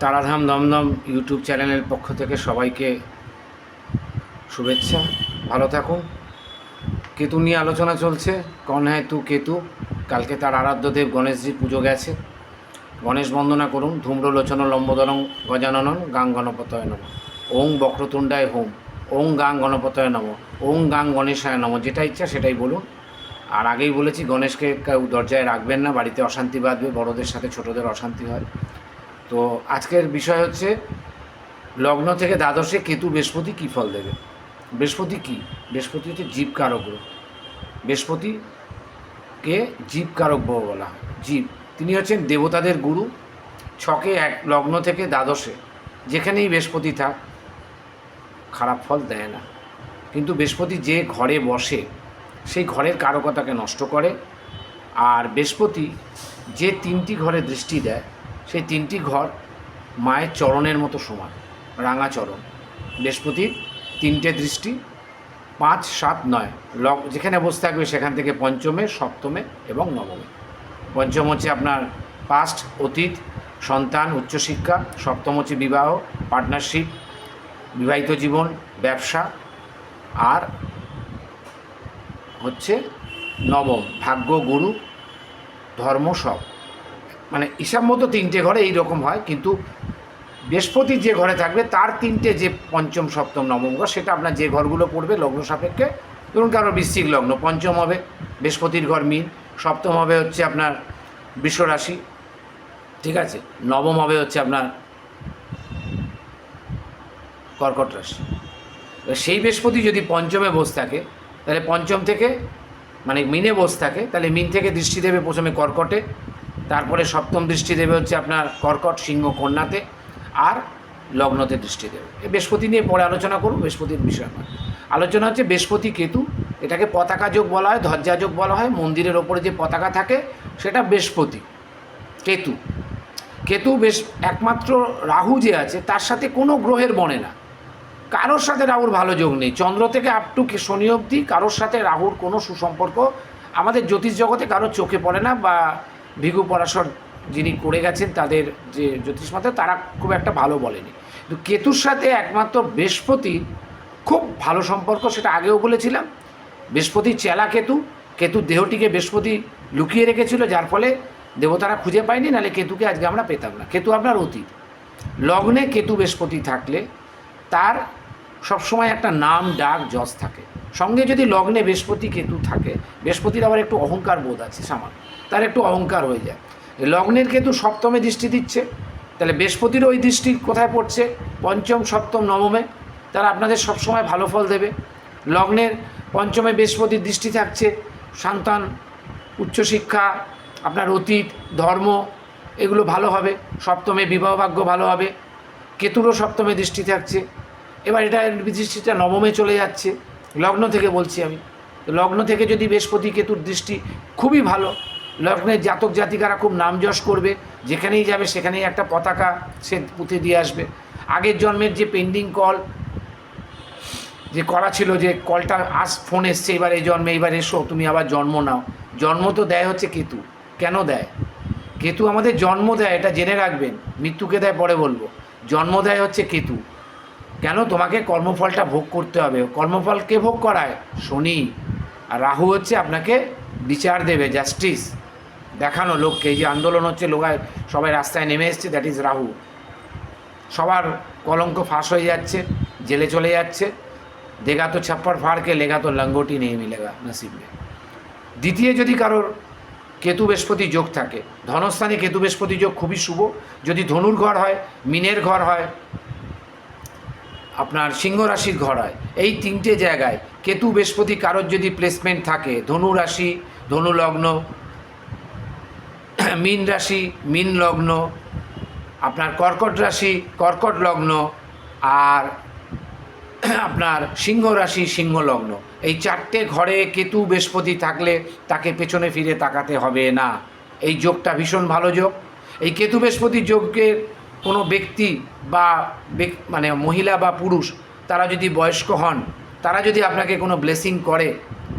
তারাধাম Dumdum YouTube চ্যানেলের পক্ষ থেকে সবাইকে শুভেচ্ছা। ভালো থাকুন। কেতু নিয়ে আলোচনা চলছে। কন হ্যায় তু কেতু? কালকে তার আরাধ্যদেব গণেশজির পুজো গেছে। গণেশ বন্দনা করুন। ধূম্রলোচন লম্বোদরং গজাননন গাং গণপতয় নম। ওং বক্রতুণ্ডায় হোম। ওং গাং গণপতয় নম। ওং গাং গণেশায় নম। যেটা ইচ্ছা সেটাই বলুন। আর আগেই বলেছি, গণেশকে কেউ দরজায় রাখবেন না। বাড়িতে অশান্তি বাঁধবে। বড়দের সাথে ছোটদের অশান্তি হয়। তো আজকের বিষয় হচ্ছে, লগ্ন থেকে দ্বাদশে কেতু বৃহস্পতি কী ফল দেবে? বৃহস্পতি কী? বৃহস্পতি হচ্ছে জীবকারক গ্রহ। বৃহস্পতিকে জীবকারক গ্রহ বলা হয়। জীব। তিনি হচ্ছেন দেবতাদের গুরু। ছকে এক, লগ্ন থেকে দ্বাদশে। যেখানেই বৃহস্পতি থাক, খারাপ ফল দেয় না। কিন্তু বৃহস্পতি যে ঘরে বসে, সেই ঘরের কারকতাকে নষ্ট করে। আর বৃহস্পতি যে তিনটি ঘরে দৃষ্টি দেয় সেই তিনটি ঘর মায়ের চরণের মতো সমান, রাঙা চরণ। বৃহস্পতির তিনটে দৃষ্টি, পাঁচ, সাত, নয়। লগ, যেখানে বসে থাকবে সেখান থেকে পঞ্চমে, সপ্তমে এবং নবমে। পঞ্চম হচ্ছে আপনার পাস্ট অতীত, সন্তান, উচ্চশিক্ষা, সপ্তম হচ্ছে বিবাহ পার্টনারশিপ বিবাহিত জীবন, ব্যবসা, আর হচ্ছে নবম, ভাগ্য, গুরু, ধর্ম, সব। মানে হিসাব মতো তিনটে ঘরে এই রকম হয়, কিন্তু বৃহস্পতি যে ঘরে থাকবে, তার তিনটে যে পঞ্চম, সপ্তম, নবম ঘর, সেটা আপনার যে ঘরগুলো পড়বে লগ্ন সাপেক্ষে, ধরুন কারও বৃশ্চিক লগ্ন, পঞ্চম হবে বৃহস্পতির ঘর মিন, সপ্তম হবে হচ্ছে আপনার বৃষ রাশি ঠিক আছে? নবম হবে হচ্ছে আপনার কর্কট রাশি। সেই বৃহস্পতি যদি পঞ্চমে বসে থাকে, তাহলে পঞ্চম থেকে মানে মিনে বসে থাকে, তাহলে মিন থেকে দৃষ্টি দেবে প্রথমে কর্কটে তারপরে সপ্তম দৃষ্টি দেবে হচ্ছে আপনার কর্কট সিংহ কন্যাতে আর লগ্নতে দৃষ্টি দেবে। এই বৃহস্পতি নিয়ে পরে আলোচনা করব, বৃহস্পতির বিষয় নয়। আলোচনা হচ্ছে বৃহস্পতি কেতু, এটাকে পতাকা যোগ বলা হয়, ধ্বজা যোগ বলা হয়, মন্দিরের ওপরে যে পতাকা থাকে সেটা বৃহস্পতি, কেতু। কেতু বেশ একমাত্র রাহু যে আছে, তার সাথে কোনো গ্রহের বনে না। কারোর সাথে রাহুর ভালো যোগ নেই। চন্দ্র থেকে আপ টু শনি অবধি কারোর সাথে রাহুর কোনো সুসম্পর্ক আমাদের জ্যোতিষ জগতে কারোর চোখে পড়ে না বা ভিগু পরাশর যিনি করে গেছেন, তাদের যে জ্যোতিষমতে তারা খুব একটা ভালো বলেনি। কিন্তু কেতুর সাথে একমাত্র বৃহস্পতি খুব ভালো সম্পর্ক, সেটা আগেও বলেছিলাম। বৃহস্পতি চেলা কেতু কেতু দেহটিকে বৃহস্পতি লুকিয়ে রেখেছিল, যার ফলে দেবতারা খুঁজে পায়নি, নাহলে কেতুকে আজকে আমরা পেতাম না। কেতু আপনার অতীত। লগ্নে কেতু বৃহস্পতি থাকলে তার সবসময় একটা নাম, ডাক, যশ থাকে। সঙ্গে যদি লগ্নে বৃহস্পতি কেতু থাকে, বৃহস্পতির আবার একটু অহংকার বোধ আছে সামান্য, তার একটু অহংকার হয়ে যায়। লগ্নের কেতু সপ্তমে দৃষ্টি দিচ্ছে, তাহলে বৃহস্পতির ওই দৃষ্টি কোথায় পড়ছে? পঞ্চম, সপ্তম, নবমে, তারা আপনাদের সবসময় ভালো ফল দেবে। লগ্নের পঞ্চমে বৃহস্পতির দৃষ্টি থাকছে, সন্তান, উচ্চশিক্ষা, আপনার অতীত, ধর্ম, এগুলো ভালো হবে, সপ্তমে বিবাহ ভাগ্য ভালো হবে, কেতুরও সপ্তমে দৃষ্টি থাকছে। এবার এটা দৃষ্টিটা নবমে চলে যাচ্ছে। লগ্ন থেকে বলছি আমি। লগ্ন থেকে যদি বৃহস্পতি কেতুর দৃষ্টি খুবই ভালো, লগ্নের জাতক জাতিকারা খুব নাম যশ করবে, যেখানেই যাবে সেখানেই একটা পতাকা সে পুঁতে দিয়ে আসবে। আগের জন্মের যে পেন্ডিং কল যে করা ছিল যে কলটা আস ফোন এসছে, এবার এই জন্মে, এবার এসো, তুমি আবার জন্ম নাও। জন্ম তো দেয় হচ্ছে কেতু। কেন দেয়? কেতু আমাদের জন্ম দেয়, এটা জেনে রাখবেন। মৃত্যুকে দেয় পরে বলব। জন্ম দেয় হচ্ছে কেতু। কেন তোমাকে কর্মফলটা ভোগ করতে হবে? কর্মফল কে ভোগ করায়? শনি। আর রাহু হচ্ছে আপনাকে বিচার দেবে জাস্টিস দেখানো লোককে, এই যে আন্দোলন হচ্ছে লোকায় সবাই রাস্তায় নেমে এসছে দ্যাট ইজ রাহু। সবার কলঙ্ক ফাঁস হয়ে যাচ্ছে, জেলে চলে যাচ্ছে। দেগা তো ছাপ্পর ফাড়কে লেগা তো লঙ্গোটি নেই মিলেগা নসিব দ্বিতীয় যদি কারোর কেতু বৃহস্পতি যোগ থাকে, ধনস্থানে কেতু বৃহস্পতি যোগ খুবই শুভ। যদি ধনুর ঘর হয়, মিনের ঘর হয় আপনার সিংহ রাশির ঘর হয়। এই তিনটে জায়গায় কেতু, বৃহস্পতি কারোর যদি প্লেসমেন্ট থাকে, ধনু রাশি, ধনু লগ্ন, মীন রাশি, মীন লগ্ন, আপনার কর্কট রাশি, কর্কট লগ্ন, আর আপনার সিংহ রাশি, সিংহ লগ্ন। এই চারটে ঘরে কেতু, বৃহস্পতি থাকলে তাকে পেছনে ফিরে তাকাতে হবে না। এই যোগটা ভীষণ ভালো যোগ। এই কেতু, বৃহস্পতি যোগের কোনো ব্যক্তি বা মানে মহিলা বা পুরুষ তারা যদি বয়স্ক হন, তারা যদি আপনাকে কোনো ব্লেসিং করে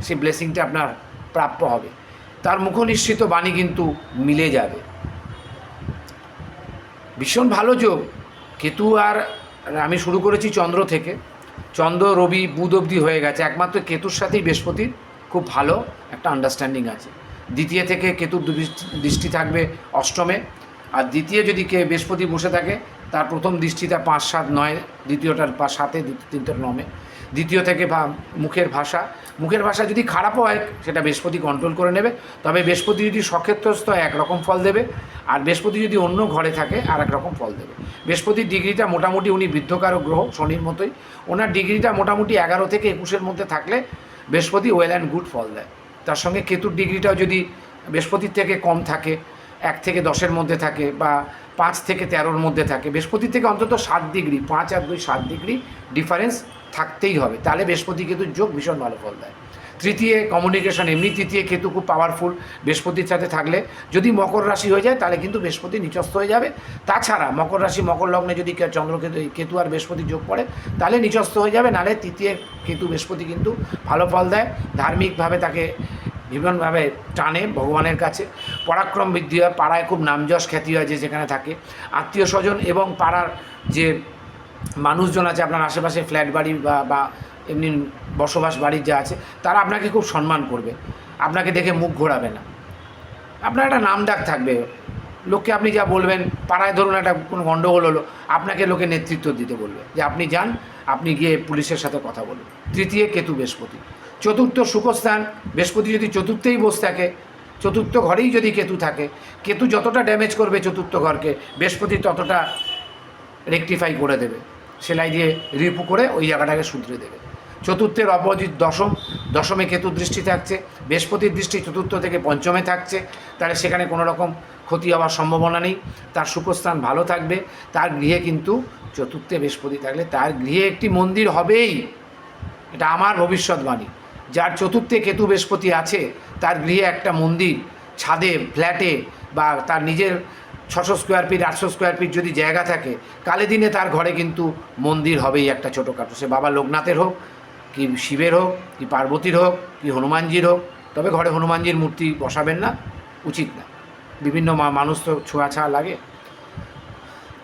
সেই ব্লেসিংটা আপনার প্রাপ্য হবে। তার মুখনিশ্চিত বাণী কিন্তু মিলে যাবে। ভীষণ ভালো যোগ। কেতু আর আমি শুরু করেছি চন্দ্র থেকে। চন্দ্র, রবি, বুধ অবধি হয়ে গেছে। একমাত্র কেতুর সাথেই বৃহস্পতির খুব ভালো, একটা আন্ডারস্ট্যান্ডিং আছে। দ্বিতীয় থেকে কেতুর দৃষ্টি থাকবে অষ্টমে। আর দ্বিতীয় যদি কে বৃহস্পতি বসে থাকে, তার প্রথম দৃষ্টিটা পাঁচ সাত নয়, দ্বিতীয়টার পাঁচ সাতে তিনটার নমে দ্বিতীয় থেকে বা মুখের ভাষা। মুখের ভাষা যদি খারাপও হয়, সেটা বৃহস্পতি কন্ট্রোল করে নেবে। তবে বৃহস্পতি যদি সক্ষেত্রস্থ একরকম ফল দেবে। আর বৃহস্পতি যদি অন্য ঘরে থাকে আর এক রকম ফল দেবে। বৃহস্পতির ডিগ্রিটা মোটামুটি উনি বৃদ্ধকারক গ্রহ, শনির মতোই। ওনার ডিগ্রিটা মোটামুটি এগারো থেকে একুশের মধ্যে থাকলে বৃহস্পতি ওয়েল অ্যান্ড গুড ফল দেয়। তার সঙ্গে কেতুর ডিগ্রিটাও যদি বৃহস্পতির থেকে কম থাকে এক থেকে দশের মধ্যে থাকে বা পাঁচ থেকে তেরোর মধ্যে থাকে। বৃহস্পতি থেকে অন্তত সাত ডিগ্রি, পাঁচ আর দুই সাত ডিগ্রি ডিফারেন্স থাকতেই হবে। তাহলে বৃহস্পতি কেতুর যোগ ভীষণ ভালো ফল দেয়। তৃতীয় কমিউনিকেশন এমনি তৃতীয় কেতু খুব পাওয়ারফুল বৃহস্পতির সাথে থাকলে। যদি মকর রাশি হয়ে যায়, তাহলে কিন্তু বৃহস্পতি নিচস্থ হয়ে যাবে। তাছাড়া মকর রাশি, মকর লগ্নে যদি চন্দ্রকেতু কেতু আর বৃহস্পতি যোগ পড়ে, তাহলে নিচস্থ হয়ে যাবে। নাহলে তৃতীয় কেতু বৃহস্পতি কিন্তু ভালো ফল দেয়। ধার্মিকভাবে তাকে ভীষণভাবে টানে ভগবানের কাছে। পরাক্রম বৃদ্ধি হয়, পাড়ায় খুব নামযশ খ্যাতি হয় যে যেখানে থাকে। আত্মীয় স্বজন এবং পাড়ার যে মানুষজন আছে, আপনার আশেপাশে ফ্ল্যাট বাড়ি বা বা এমনি বসবাস বাড়ির যা আছে, তারা আপনাকে খুব সম্মান করবে। আপনাকে দেখে মুখ ঘোরাবে না। আপনার একটা নাম ডাক থাকবে। লোককে আপনি যা বলবেন, পাড়ায় ধরুন একটা কোনো গণ্ডগোল হলো, আপনাকে লোকে নেতৃত্ব দিতে বলবে যে আপনি যান, আপনি গিয়ে পুলিশের সাথে কথা বলুন। তৃতীয় কেতু বৃহস্পতি। চতুর্থ সুখস্থান, বৃহস্পতি যদি চতুর্থেই বসে থাকে, চতুর্থ ঘরেই যদি কেতু থাকে, কেতু যতটা ড্যামেজ করবে চতুর্থ ঘরকে, বৃহস্পতি ততটা রেকটিফাই করে দেবে। সেলাই দিয়ে রিপু করে ওই জায়গাটাকে শুধরে দেবে। চতুর্থের অপোজিট দশম, দশমে কেতুর দৃষ্টি থাকছে, বৃহস্পতির দৃষ্টি চতুর্থ থেকে পঞ্চমে থাকছে, তাহলে সেখানে কোনো রকম ক্ষতি হওয়ার সম্ভাবনা নেই, তার সুখস্থান ভালো থাকবে, তার গৃহে কিন্তু চতুর্থে বৃহস্পতি থাকলে তার গৃহে একটি মন্দির হবেই। এটা আমার ভবিষ্যৎবাণী। যার চতুর্থে কেতু বৃহস্পতি আছে, তার গৃহে একটা মন্দির, ছাদে, ফ্ল্যাটে বা তার নিজের ছশো স্কোয়ার ফিট আটশো স্কোয়ার ফিট যদি জায়গা থাকে, কালে দিনে তার ঘরে কিন্তু মন্দির হবেই একটা ছোটোখাটো। সে বাবা লোকনাথের হোক, কি শিবের হোক, কি পার্বতীর হোক, কি হনুমানজির হোক, তবে ঘরে হনুমানজির মূর্তি বসাবেন না, উচিত না। বিভিন্ন মানুষ তো ছোঁয়াছা লাগে।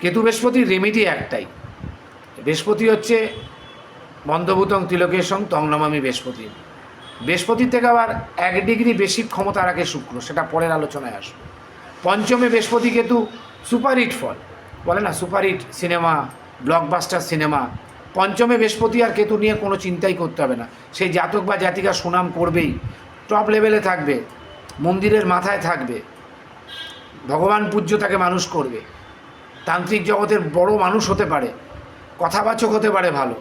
কেতু বৃহস্পতির রেমেডি একটাই। বৃহস্পতি হচ্ছে বন্ধভূতং তিলকেশং তং নমামি বৃহস্পতি বৃহস্পতির থেকে আবার এক ডিগ্রি বেশি ক্ষমতা রাখে শুক্র, সেটা পরের আলোচনায় আসবে। পঞ্চমে বৃহস্পতি কেতু সুপারহিট ফল, বলে না সুপারহিট সিনেমা ব্লকবাস্টার সিনেমা। পঞ্চমে বৃহস্পতি আর কেতু নিয়ে কোনো চিন্তাই করতে হবে না। সেই জাতক বা জাতিকা সুনাম করবেই। টপ লেভেলে থাকবে, মন্দিরের মাথায় থাকবে, ভগবান পূজ্য তাকে মানুষ করবে। তান্ত্রিক জগতের বড় মানুষ হতে পারে, কথাবাচক হতে পারে ভালো।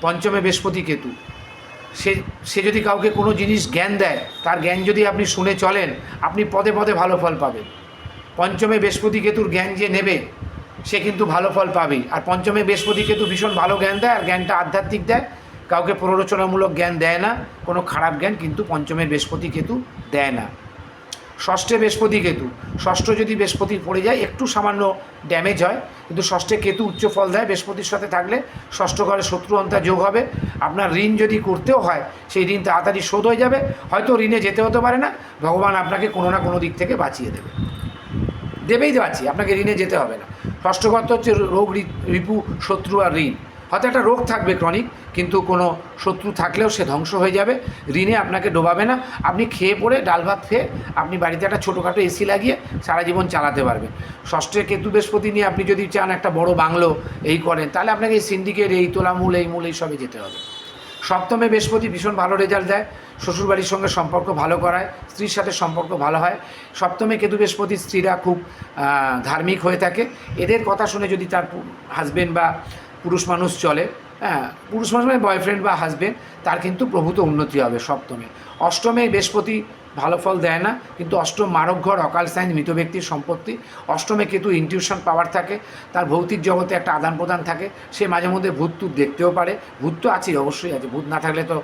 পঞ্চমে বৃহস্পতি কেতু সে সে যদি কাউকে কোনো জিনিস জ্ঞান দেয়, তার জ্ঞান যদি আপনি শুনে চলেন, আপনি পদে পদে ভালো ফল পাবেন। পঞ্চমে বৃহস্পতি কেতুর জ্ঞান যে নেবে, সে কিন্তু ভালো ফল পাবেই। আর পঞ্চমে বৃহস্পতি কেতু ভীষণ ভালো জ্ঞান দেয়, আর জ্ঞানটা আধ্যাত্মিক দেয়। কাউকে প্ররোচনামূলক জ্ঞান দেয় না, কোনো খারাপ জ্ঞান কিন্তু পঞ্চমের বৃহস্পতি কেতু দেয় না। ষষ্ঠে বৃহস্পতি কেতু। ষষ্ঠ যদি বৃহস্পতি পড়ে যায়, একটু সামান্য ড্যামেজ হয়, কিন্তু ষষ্ঠে কেতু উচ্চ ফল দেয়, বৃহস্পতির সাথে থাকলে ষষ্ঠ ঘরে শত্রু অন্তা যোগ হবে। আপনার ঋণ যদি করতেও হয়, সেই ঋণ তাড়াতাড়ি শোধ হয়ে যাবে। হয়তো ঋণে যেতে হতে পারে না, ভগবান আপনাকে কোনো না কোনো দিক থেকে বাঁচিয়ে দেবে। দেবেই বাঁচিয়ে আপনাকে ঋণে যেতে হবে না। ষষ্ঠ ঘর তো হচ্ছে রোগ রিপু, শত্রু আর ঋণ। হয়তো একটা রোগ থাকবে ক্রনিক কিন্তু কোনো শত্রু থাকলেও সে ধ্বংস হয়ে যাবে। ঋণে আপনাকে ডোবাবে না। আপনি খেয়ে পড়ে ডাল ভাত খেয়ে আপনি বাড়িতে একটা ছোটোখাটো এসি লাগিয়ে সারা জীবন চালাতে পারবেন। ষষ্ঠে কেতু বৃহস্পতি নিয়ে আপনি যদি চান একটা বড় বাংলো এই করেন, তাহলে আপনাকে এই সিন্ডিকেট এই তোলামূল, এই মূল এই সবে যেতে হবে। সপ্তমে বৃহস্পতি ভীষণ ভালো রেজাল্ট দেয়। শ্বশুরবাড়ির সঙ্গে সম্পর্ক ভালো করায়, স্ত্রীর সাথে সম্পর্ক ভালো হয়। সপ্তমে কেতু বৃহস্পতি স্ত্রীরা খুব ধার্মিক হয়ে থাকে। এদের কথা শুনে যদি তার হাজবেন্ড বা পুরুষ মানুষ চলে হ্যাঁ পুরুষ মানুষ মানে বয়ফ্রেন্ড বা হাজবেন্ড তার কিন্তু প্রভূত উন্নতি হবে সপ্তমে। অষ্টমে বৃহস্পতি ভালো ফল দেয় না, কিন্তু অষ্টম মারক ঘর, অকাল সাইন, মৃত ব্যক্তির সম্পত্তি। অষ্টমে কেতু ইনটিউশন পাওয়ার থাকে, তার ভৌতিক জগতে একটা আদান প্রদান থাকে, সে মাঝে মধ্যে ভূত টুত দেখতেও পারে। ভূত তো আছেই, অবশ্যই আছে, ভূত না থাকলে তো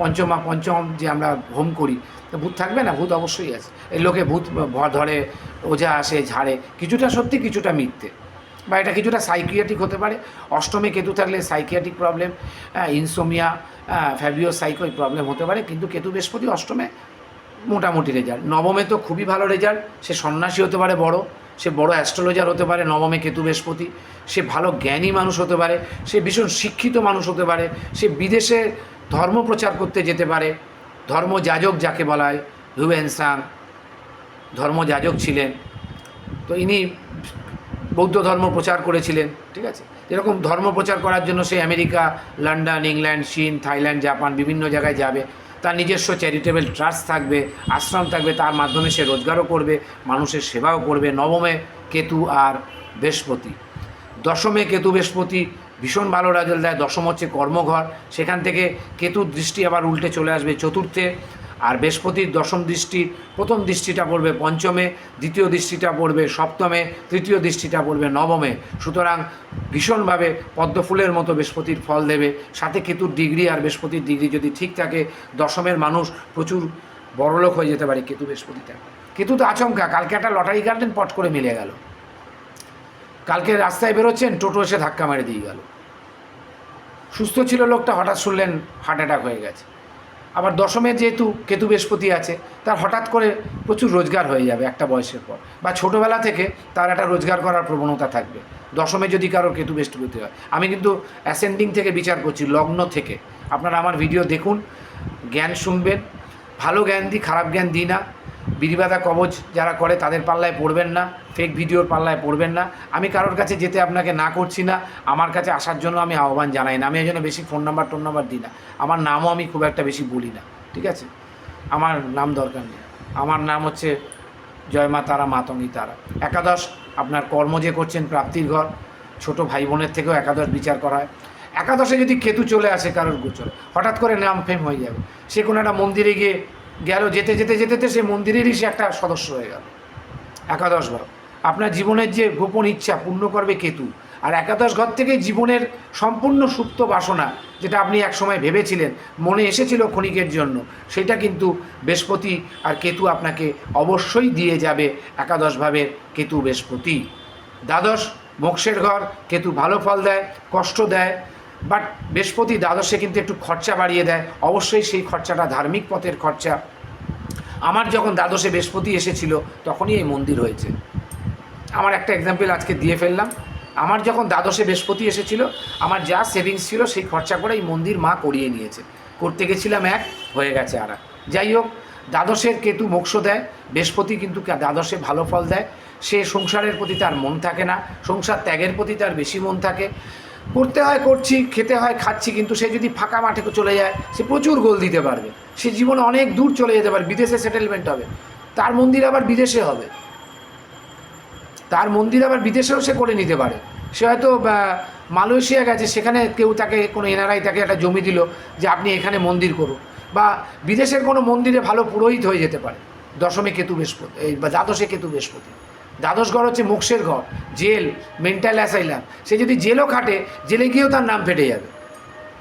পঞ্চমা, পঞ্চম যে আমরা হোম করি ভূত থাকবে না? ভূত অবশ্যই আছে। এই লোকে ভূত ধরে, ওঝা আসে, ঝাড়ে, কিছুটা সত্যি, কিছুটা মিথ্যে। বা এটা কিছুটা সাইকিয়াটিক হতে পারে। অষ্টমে কেতু থাকলে psychiatric problem insomnia phobia psycho problem হতে পারে। কিন্তু কেতু বৃহস্পতি অষ্টমে মোটামুটি রেজাল্ট নবমে তো খুবই ভালো রেজাল্ট সে সন্ন্যাসী হতে পারে বড়। সে বড় অ্যাস্ট্রোলজার হতে পারে নবমে কেতু বৃহস্পতি। সে ভালো জ্ঞানী মানুষ হতে পারে। সে ভীষণ শিক্ষিত মানুষ হতে পারে। সে বিদেশে ধর্ম প্রচার করতে যেতে পারে। ধর্মযাজক যাকে বলা হয় হিউয়েন সাং ধর্মযাজক ছিলেন। তো ইনি বৌদ্ধ ধর্ম প্রচার করেছিলেন, ঠিক আছে? এরকম ধর্ম প্রচার করার জন্য সে আমেরিকা, লন্ডন, ইংল্যান্ড, চীন, থাইল্যান্ড, জাপান বিভিন্ন জায়গায় যাবে। তার নিজস্ব চ্যারিটেবল ট্রাস্ট থাকবে, আশ্রম থাকবে, তার মাধ্যমে সে রোজগারও করবে, মানুষের সেবাও করবে। নবমে কেতু আর বৃহস্পতি। দশমে কেতু বৃহস্পতি, ভীষণ ভালো রেজাল্ট দেয়। দশম হচ্ছে কর্মঘর। সেখান থেকে কেতুর দৃষ্টি আবার উল্টে চলে আসবে। চতুর্থে আর বৃহস্পতির দশম দৃষ্টি, প্রথম দৃষ্টিটা পড়বে পঞ্চমে, দ্বিতীয় দৃষ্টিটা পড়বে সপ্তমে, তৃতীয় দৃষ্টিটা পড়বে নবমে। সুতরাং ভীষণভাবে পদ্মফুলের মতো বৃহস্পতির ফল দেবে। সাথে কেতুর ডিগ্রি আর বৃহস্পতির ডিগ্রি যদি ঠিক থাকে, দশমের মানুষ প্রচুর বড়লোক হয়ে যেতে পারে কেতু বৃহস্পতিটা কেতু তো আচমকা, কালকে একটা লটারি কাটলেন পট করে মিলে গেল। কালকে রাস্তায় বেরোচ্ছেন, টোটো এসে ধাক্কা মেরে দিয়ে গেল। সুস্থ ছিল লোকটা, হঠাৎ শুনলেন হার্ট অ্যাটাক হয়ে গেছে। আবার দশমে যেহেতু কেতু বৃহস্পতি আছে, তার হঠাৎ করে প্রচুর রোজগার হয়ে যাবে একটা বয়সের পর। বা ছোটোবেলা থেকে তার একটা রোজগার করার প্রবণতা থাকবে। দশমে যদি কারোর কেতু বৃহস্পতি হয়। আমি কিন্তু অ্যাসেন্ডিং থেকে বিচার করছি, লগ্ন থেকে। আপনারা আমার ভিডিও দেখুন, জ্ঞান শুনবেন। ভালো জ্ঞান দিই, খারাপ জ্ঞান দিই না। বিরিবাদা কবচ যারা করে তাদের পাল্লায় পড়বেন না ফেক ভিডিওর পাল্লায় পড়বেন না। আমি কারোর কাছে যেতে আপনাকে না করছি না, আমার কাছে আসার জন্য আমি আহ্বান জানাই না। আমি এই জন্য বেশি ফোন নাম্বার টোন নাম্বার দিই না। আমার নামও আমি খুব একটা বেশি বলি না, ঠিক আছে? আমার নাম দরকার নেই। আমার নাম হচ্ছে জয় মা তারা মাতঙ্গী তারা। একাদশ, আপনার কর্ম যে করছেন প্রাপ্তির ঘর, ছোট ভাই বোনের থেকেও একাদশ বিচার করা হয়। একাদশে যদি কেতু চলে আসে কারোর গোচর, হঠাৎ করে নাম ফেম হয়ে যাবে। সে কোনো একটা মন্দিরে গিয়ে গেল, যেতে যেতে যেতে যেতে সে মন্দিরেরই সে একটা সদস্য হয়ে গেল। একাদশ ঘর। আপনার জীবনের যে গোপন ইচ্ছা পূর্ণ করবে কেতু। আর একাদশ ঘর থেকে জীবনের সম্পূর্ণ সুপ্ত বাসনা, যেটা আপনি একসময় ভেবেছিলেন, মনে এসেছিল ক্ষণিকের জন্য, সেটা কিন্তু বৃহস্পতি আর কেতু আপনাকে অবশ্যই দিয়ে যাবে একাদশভাবে কেতু বৃহস্পতি। দ্বাদশ, মোক্ষের ঘর, কেতু ভালো ফল দেয়, কষ্ট দেয় বাট বৃহস্পতি দ্বাদশে কিন্তু একটু খরচা বাড়িয়ে দেয়। অবশ্যই সেই খরচাটা ধার্মিক পথের খরচা। আমার যখন দ্বাদশে বৃহস্পতি এসেছিল, তখনই এই মন্দির হয়েছে। আমার একটা এক্সাম্পল আজকে দিয়ে ফেললাম। আমার যখন দ্বাদশে বৃহস্পতি এসেছিল, আমার যা সেভিংস ছিল, সেই খরচা করে এই মন্দির মা করিয়ে নিয়েছে। করতে গেছিলাম এক, হয়ে গেছে আর। যাই হোক, দ্বাদশের কেতু মোক্ষ দেয়। বৃহস্পতি কিন্তু দ্বাদশে ভালো ফল দেয়। সে সংসারের প্রতি তার মন থাকে না। সংসার ত্যাগের প্রতি তার বেশি মন থাকে। করতে হয়, করছি, খেতে হয়, খাচ্ছি, কিন্তু সে যদি ফাঁকা মাঠে চলে যায়, সে প্রচুর গোল দিতে পারবে। সে জীবনে অনেক দূর চলে যেতে পারে, বিদেশে সেটেলমেন্ট হবে। তার মন্দির আবার বিদেশে হবে। তার মন্দির আবার বিদেশেও সে করে নিতে পারে। সে হয়তো মালয়েশিয়া গেছে, সেখানে কেউ তাকে, কোনো এনআরআই তাকে একটা জমি দিল যে আপনি এখানে মন্দির করুন। বা বিদেশের কোনো মন্দিরে ভালো পুরোহিত হয়ে যেতে পারে। দশমে কেতু বৃহস্পতি, এই বা দ্বাদশে কেতু বৃহস্পতি। দ্বাদশ ঘর হচ্ছে মোক্ষের ঘর, জেল মেন্টাল অ্যাসাইলাম সে যদি জেলও খাটে, জেলে গিয়েও তার নাম ফেটে যাবে।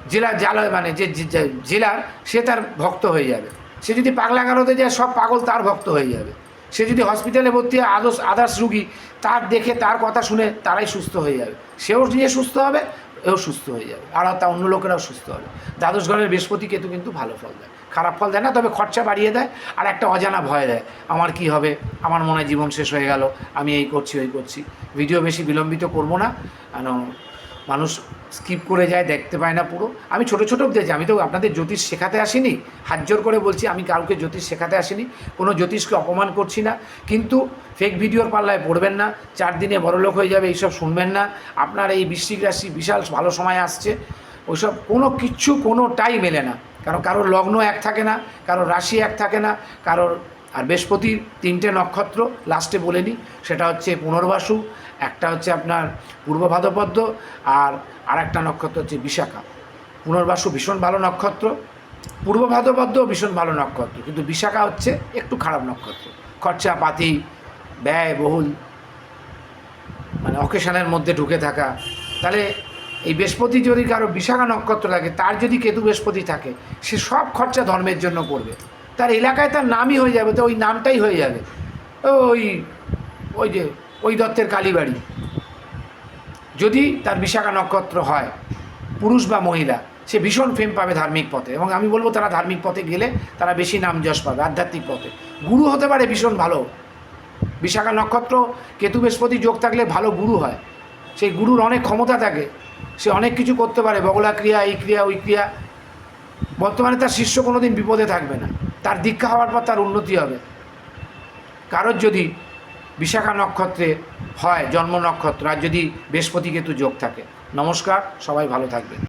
জেলা জালা মানে যে- জেলার, সে তার ভক্ত হয়ে যাবে। সে যদি পাগলা পাগলাগারোতে যায়, সব পাগল তার ভক্ত হয়ে যাবে। সে যদি হসপিটালে ভর্তি হয়, আদর্শ আদার্স রুগী, তার দেখে, তার কথা শুনে তারাই সুস্থ হয়ে যাবে। সেও নিজে সুস্থ হবে, এও সুস্থ হয়ে যাবে। আর তা অন্য লোকেরাও সুস্থ হবে। দ্বাদশ ঘরের বৃহস্পতি কেতু কিন্তু ভালো ফল দেয়। খারাপ ফল দেয় না, তবে খরচা বাড়িয়ে দেয় আর একটা অজানা ভয় দেয়। আমার কি হবে? আমার মনে জীবন শেষ হয়ে গেল, আমি এই করছি, ওই করছি। ভিডিও বেশি বিলম্বিত করব না। কেন? মানুষ স্কিপ করে যায়, দেখতে পায় না পুরো। আমি ছোটো ছোটো দেখছি, আমি তো আপনাদের জ্যোতিষ শেখাতে আসিনি। হাত জোর করে বলছি, আমি কাউকে জ্যোতিষ শেখাতে আসিনি। কোনো জ্যোতিষকে অপমান করছি না। কিন্তু ফেক ভিডিওর পাল্লায় পড়বেন না। চার দিনে বড়লোক হয়ে যাবে, এইসব শুনবেন না। আপনার এই বৃশ্চিক রাশি বিশাল ভালো সময় আসছে। ওইসব কোনো কিচ্ছু কোনোটাই মেলে না। কারণ কারোর লগ্ন এক থাকে না, কারোর রাশি এক থাকে না, কারোর আর বৃহস্পতির তিনটে নক্ষত্র লাস্টে বলে নিই সেটা হচ্ছে পুনর্বাসু, একটা হচ্ছে আপনার পূর্ব ভাদ্রপদ্ম আর আরেকটা নক্ষত্র হচ্ছে বিশাখা। পুনর্বাসু ভীষণ ভালো নক্ষত্র পূর্ব ভাদ্রপদ্ম ভীষণ ভালো নক্ষত্র, কিন্তু বিশাখা হচ্ছে একটু খারাপ নক্ষত্র। খরচা পাতি, ব্যয় বহুল মানে অকেশনের মধ্যে ঢুকে থাকা। তাহলে এই বৃহস্পতি যদি কারও বিশাখা নক্ষত্র থাকে, তার যদি কেতু বৃহস্পতি থাকে, সে সব খরচা ধর্মের জন্য করবে। তার এলাকায় তার নামই হয়ে যাবে, তো ওই নামটাই হয়ে যাবে। ওই ওই যে, ওই দত্তের কালীবাড়ি যদি তার বিশাখা নক্ষত্র হয়, পুরুষ বা মহিলা, সে ভীষণ ফেম পাবে ধার্মিক পথে এবং আমি বলব তারা ধার্মিক পথে গেলে তারা বেশি নাম যশ পাবে, আধ্যাত্মিক পথে। গুরু হতে পারে ভীষণ ভালো। বিশাখা নক্ষত্র, কেতু বৃহস্পতি যোগ থাকলে ভালো গুরু হয়। সেই গুরুর অনেক ক্ষমতা থাকে। সে অনেক কিছু করতে পারে, বগলা ক্রিয়া, এই ক্রিয়া, ওই ক্রিয়া। বর্তমানে তার শিষ্য কোনো দিন বিপদে থাকবে না। তার দীক্ষা হওয়ার পর তার উন্নতি হবে। কারোর যদি বিশাখা নক্ষত্রে হয়, জন্ম নক্ষত্র, আর যদি বৃহস্পতি কেতু যোগ থাকে। নমস্কার, সবাই ভালো থাকবেন।